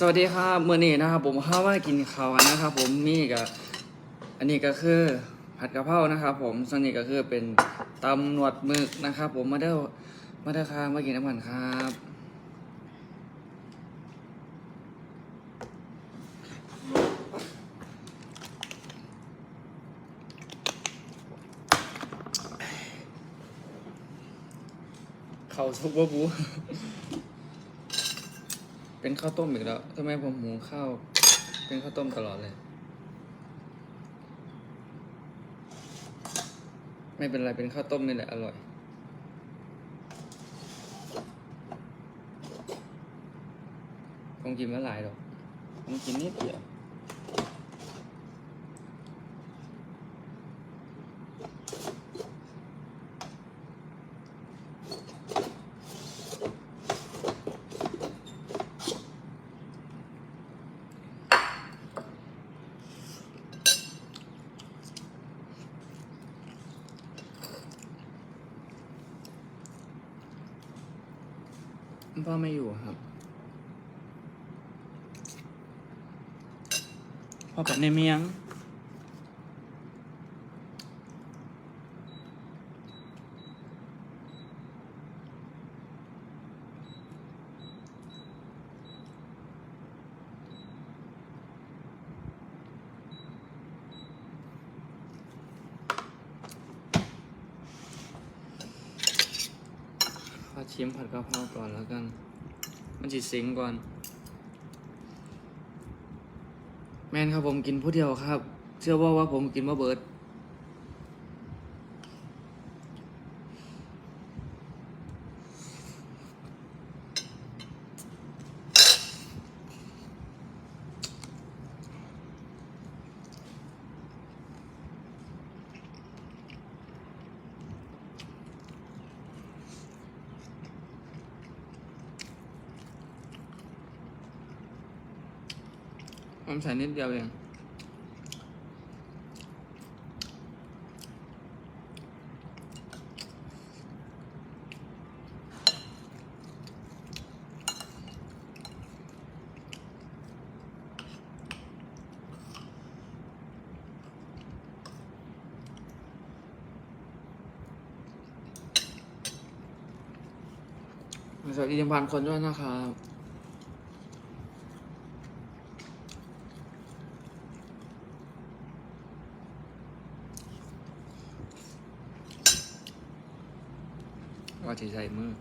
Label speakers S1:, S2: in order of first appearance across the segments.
S1: สวัสดีครับเมื่อนี้นะครับผมเข้ามากินข้าวกันนะครับ ผมนี่ก็อันนี้ก็คือผัดกะเพรานะครับ ผมส่วนนี้ก็คือเป็นตำหนวดหมึกนะครับ ผมมาเด้อมาเด้อครับมากินน้ำมันครับข้าวซุปบะบู เป็นข้าวต้มอีกแล้วทำไมผมหุงข้าว เป็นข้าวต้มตลอดเลย ไม่เป็นไรเป็นข้าวต้มนี่แหละอร่อยคงกินมาหลายหรอกคงกินนิดเดียว พ่อไม่อยู่ครับ พ่อกับในเมียง ขอ ชิมผัดกะเพราก่อนแล้วกัน มันจิซิงก่อน แมนครับผมกินผู้เดียวครับ เชื่อว่าว่าผมกินว่าเบิร์ด ผมใส่นิดเดียวเอง สวัสดีพันคนด้วยนะครับ ว่าจะใช้มือ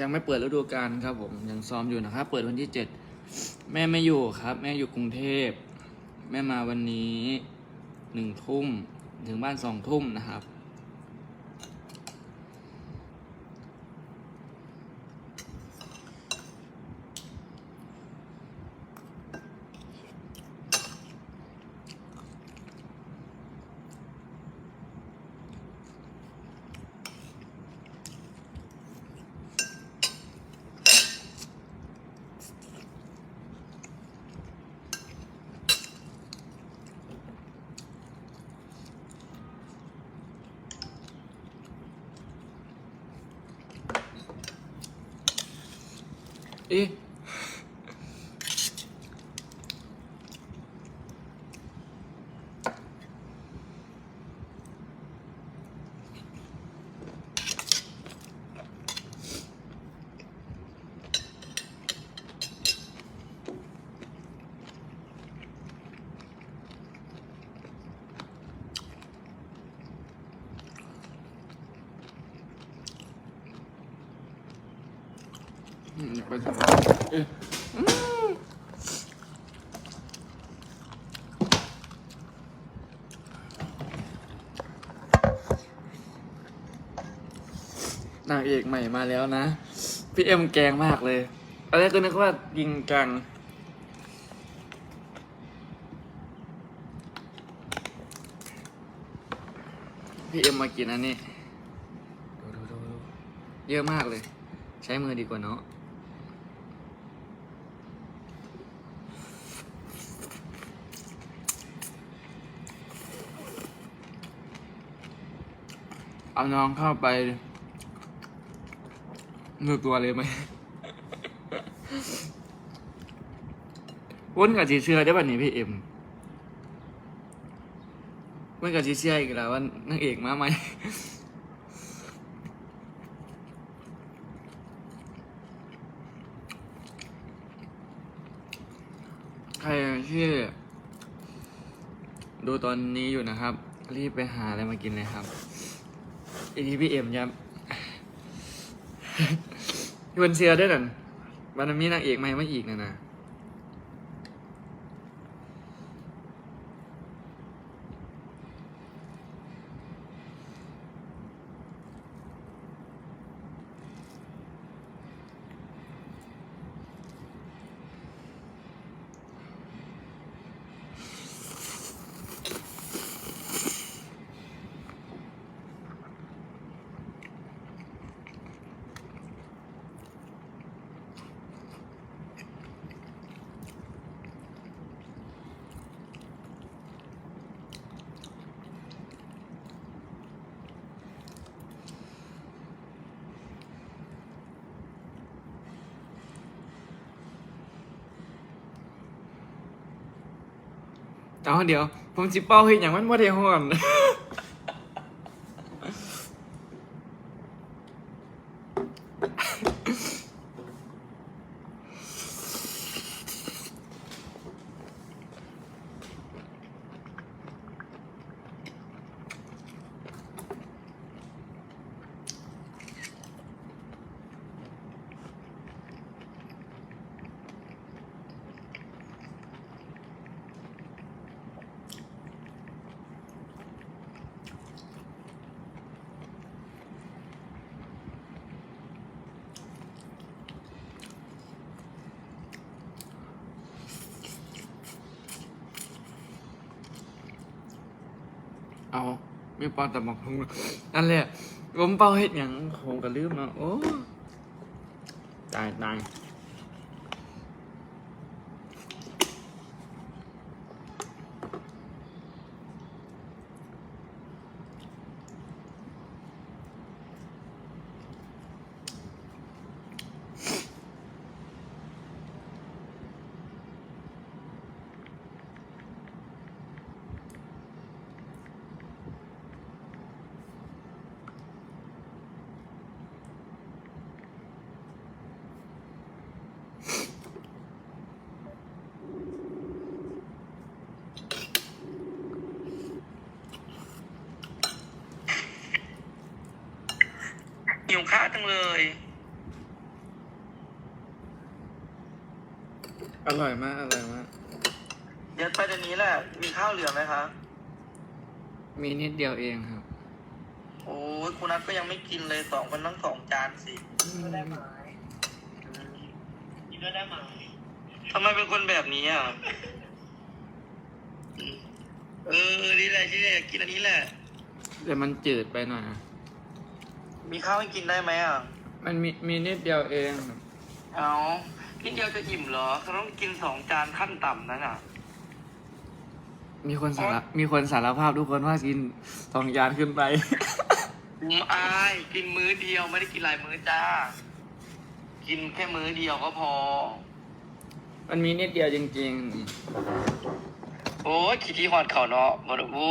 S1: ยังไม่เปิดฤดูกาลครับผมยังซ้อมอยู่นะครับ เปิดวันที่เจ็ดแม่ไม่อยู่ครับ แม่อยู่กรุงเทพ แม่มาวันนี้หนึ่งทุ่มถึงบ้านสองทุ่มนะครับ เนางเอกใหม่มาแล้วนะ พี่เอ็มแกงมากเลยอะไรกก็นึกว่ายิงกังพี่เอ็มมากินอันนี้ ดูดูดูเยอะมากเลย ใช้มือดีกว่าเนาะ เอาน้องเข้าไปมือตัวเลยไหมวุ้นกับจีเชื่อได้ป่ะนี่พี่เอ็มวุ้นกับจีเชื่ออีกแล้วว่านางเอกมาไหมใครที่ดูตอนนี้อยู่นะครับ รีบไปหาอะไรมากินเลยครับ อีทีพี่เอ็มยับยวนเซียด้วยนั่นวันนี้มีนางเอกใหม่มาอีกนะนะ เอาเดี๋ยว ผมจิเป้าเฮ้ยอย่างมันว่าเดียวก่อน เอาไม่ปอนแต่บอกพงนั่นแหละผมเป้าเฮ็ดอย่างผมก็ลืมเนาะโอ้ตายตาย
S2: หิวข้าวจังเลย
S1: อร่อยมาก อร่อยมาก
S2: เดี๋ยวไปเดี๋ยวนี้แหละ มีข้าวเหลือไหมคะ
S1: มีนิดเดียวเองครับ
S2: โอ้ยคุณนัทก็ยังไม่กินเลยสองคนทั้งสองจานสิ
S3: กินด้วยได้ไหมกินด้วยได้ไหม
S2: ทำไมเป็นคนแบบนี้อะอืมเออ นี่แหละที่อยากกินอันนี้แหละ
S1: แต่มันจืดไปหน่อยนะ
S2: มีข้าวให้กินได้ไหมอะ
S1: มันมีมีนิดเดียวเองครับ
S2: เอานิดเดียวจะอิ่มเหรอเขาต้องกินสองจานขั้นต่ำนั่นอะ
S1: มีคนสารมีคนสารภาพทุกคนว่ากินสองจานขึ้นไป
S2: อืมอายกินมื้อเดียวไม่ได้กินหลายมื้อจ้า กินแค่มื้อเดียวก็พอ
S1: มันมีนิดเดียวจริง
S2: โอ้ยขี้ที่หอดเขาเนาะมาดูโอ้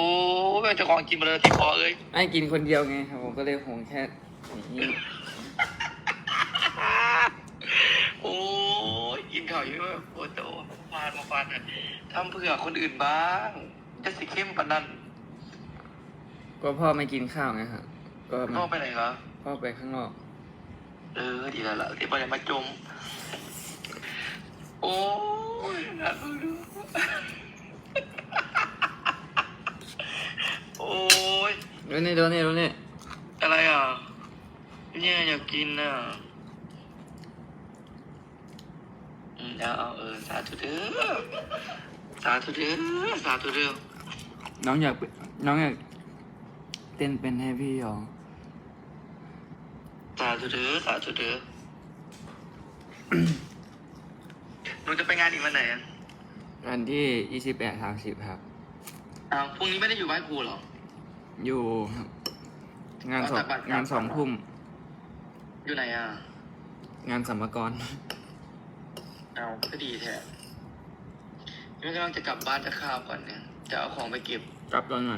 S2: ยเจ้าของกินมาเลยที่พอเอ้ย
S1: ๆให้กินคนเดียวไงครับผมก็เลยหงแค่นี้
S2: โอ้ยกินข้าวเยอะโอ้โตฟานมาฟานอะทำเผื่อคนอื่นบ้าง จะสิเข้มปานนั้น
S1: ก็พ่อไม่กินข้าวไงครับก็มา
S2: พ่อไปไหนคะ
S1: พ่อไปข้างนอก
S2: เออ ดีแล้วล่ะที่ไปมาจม โอ้ยน่าดูโอ้ย
S1: ดูนี่ดูนี่ดูนี่
S2: อะไรอะ เนี่ยอยากกินอะอืมเอาเอาเออสาธุเด้อสาธุเด้อสาธุเด้อ
S1: น้องอยากเป็นน้องอยากเต้นเป็นให้พี่หรอ
S2: สาธุเด้อสาธุเด้อหนูจะไปงานอีกวันไหนอะ
S1: วันที่ยี่สิบแปดสามสิบครับ
S2: อ้าวพรุ่งนี้ไม่ได้อยู่บ้านครูเหรอ
S1: อยู่ครับงานสอง
S2: เอาแต่บัตรงา
S1: นสองทุ่ม
S2: อยู่ไหนอะ
S1: งานสัมมกร
S2: เอาก็ดีแท้นี่กำลังจะกลับบ้านจะข้าวก่อนเนี่ย จะเอาของไปเก็บ
S1: กลับตอนไหน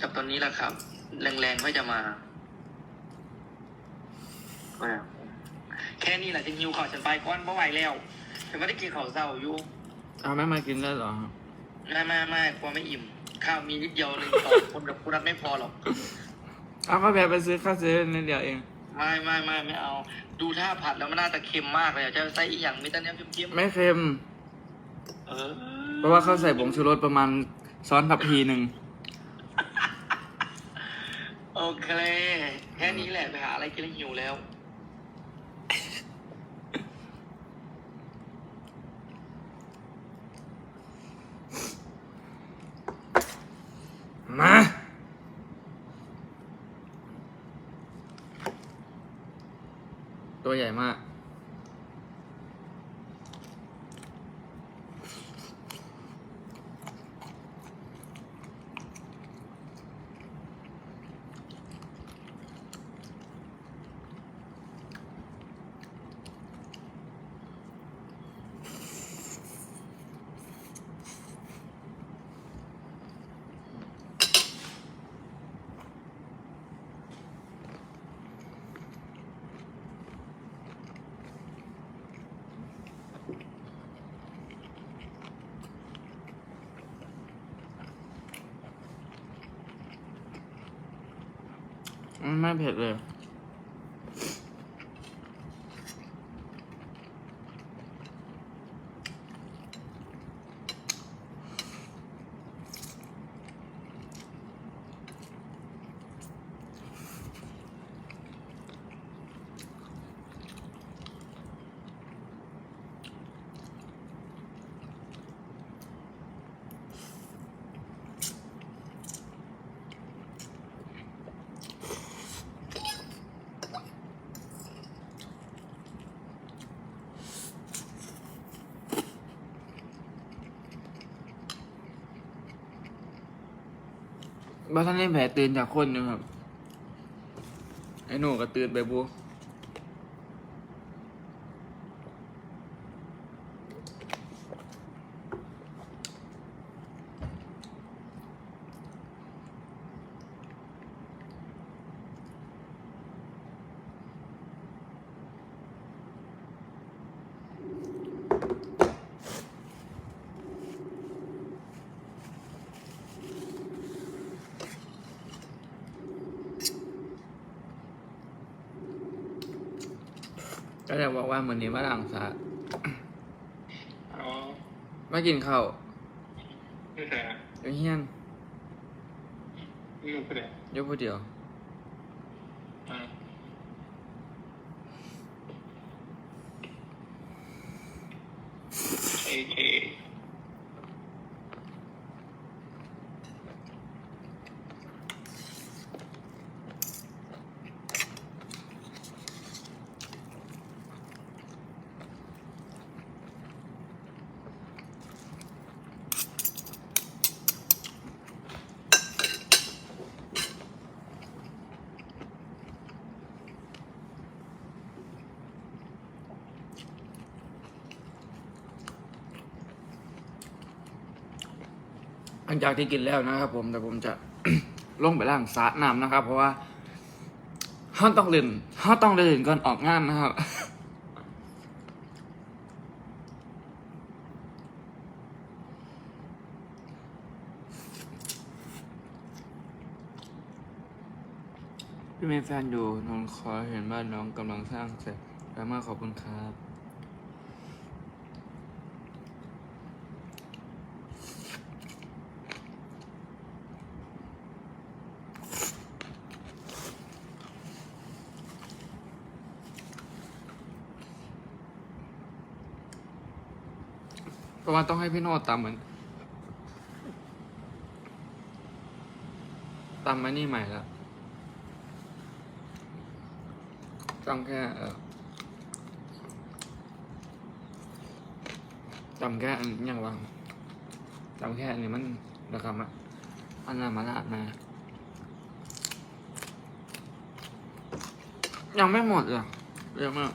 S2: กลับตอนนี้แหละครับ แรงๆค่อยจะมา แค่นี้แหละจะหิวข่าวฉันไปก้อนเพราะไหวแล้วฉันไม่ได้กินข้าวเศร้าอยู่
S1: เอาไม่มากินได้เหรอ
S2: ไม่ไม่ไม่กลัวไม่อิ่ม ข้าวมีนิดเดียวเลยต่อคนกับคุณรัฐไม่พอหรอก
S1: เอาก็แพ้ไปซื้อข้าวซื้อนิดเดียวเอง
S2: ไม่ไม่ไม่ไม่เอา ดูท่าผัดแล้วมันน่าจะเค็มมากเลยอะจะใส่อีกอย่างมีแต่เนี้ยเค็ม
S1: ไม่เค็ม
S2: ๆเออ
S1: เพราะว่าเขาใส่ผงชูรสประมาณซ้อนทัพพีหนึ่ง
S2: โอเค แค่นี้แหละไปหาอะไรกินแล้วหิวแล้ว
S1: มา ตัวใหญ่มาก ไม่เผ็ดเลย บ้านท่านได้แผลตื่นจากคนอยู่ครับ ไอ้หนูก็ตื่นไปบู ก็จะบอกว่าเหมือนนี้มาหลังสา
S2: อ๋อ
S1: มากินข้าว
S2: ไม่ใช่อะ
S1: อยู่เฮียน
S2: ไม่รู้เป็นไร
S1: อยู่ผู้เดียว
S2: อ่าโอเค
S1: ห ลังจากที่กินแล้วนะครับ ผมแต่ผมจะลงไปล้างสระน้ำนะครับ เพราะว่าห้าต้องเล่นห้าต้องเล่นก่อนออกงานนะครับพี่เมีแฟนอยู่นนคอยเห็นบ้านน้องกำลังสร้างเสร็จแล้วมากขอบคุณครับะว่าต้องให้พี่โน้ตตำเหมือนตำมานี่ใหม่แล้วต้องแค่เออจำแค่อันอย่างวางจำแค่อันนี้มันนะครับอะอันนั้นมาลาดมายังไม่หมดเลยเยอะมาก